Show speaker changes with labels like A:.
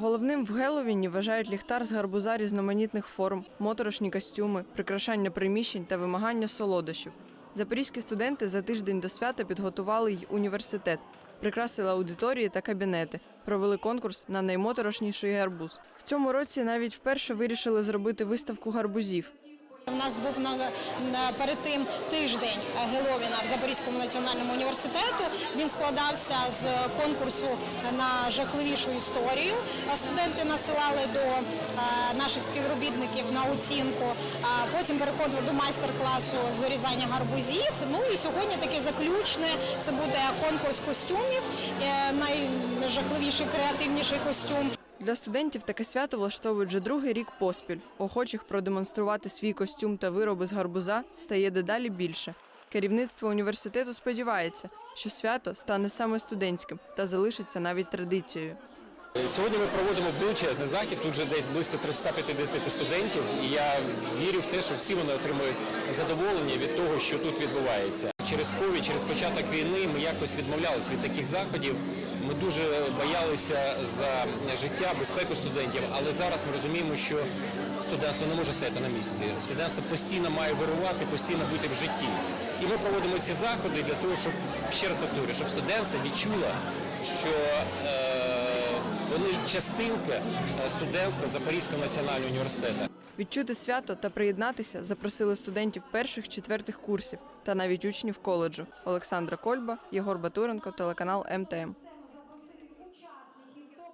A: Головним в Геловіні вважають ліхтар з гарбуза різноманітних форм, моторошні костюми, прикрашання приміщень та вимагання солодощів. Запорізькі студенти за тиждень до свята підготували й університет, прикрасили аудиторії та кабінети, провели конкурс на наймоторошніший гарбуз. В цьому році навіть вперше вирішили зробити виставку гарбузів.
B: У нас був на, на перед тим тиждень Геловіна в Запорізькому національному університету. Він складався з конкурсу на жахливішу історію. Студенти надсилали до е, наших співробітників на оцінку. Потім переходили до майстер-класу з вирізання гарбузів. Ну і сьогодні таке заключне. Це буде конкурс костюмів. е, Найжахливіший креативніший костюм.
A: Для студентів таке свято влаштовують вже другий рік поспіль. Охочих продемонструвати свій костюм та вироби з гарбуза стає дедалі більше. Керівництво університету сподівається, що свято стане саме студентським та залишиться навіть традицією.
C: Сьогодні ми проводимо величезний захід. Тут вже десь близько 350 студентів, і я вірю в те, що всі вони отримують задоволення від того, що тут відбувається. Через ковід, через початок війни ми якось відмовлялися від таких заходів. Ми дуже боялися за життя, безпеку студентів, але зараз ми розуміємо, що студентство не може стояти на місці. Студентство постійно має вирувати, постійно бути в житті. І ми проводимо ці заходи для того, щоб ще раз повторюю, щоб студентство відчуло, що е, вони частинка е, студентства Запорізького національного університету.
A: Відчути свято та приєднатися запросили студентів перших четвертих курсів та навіть учнів коледжу Олександра Кольба, Єгор Батуренко, телеканал МТМ.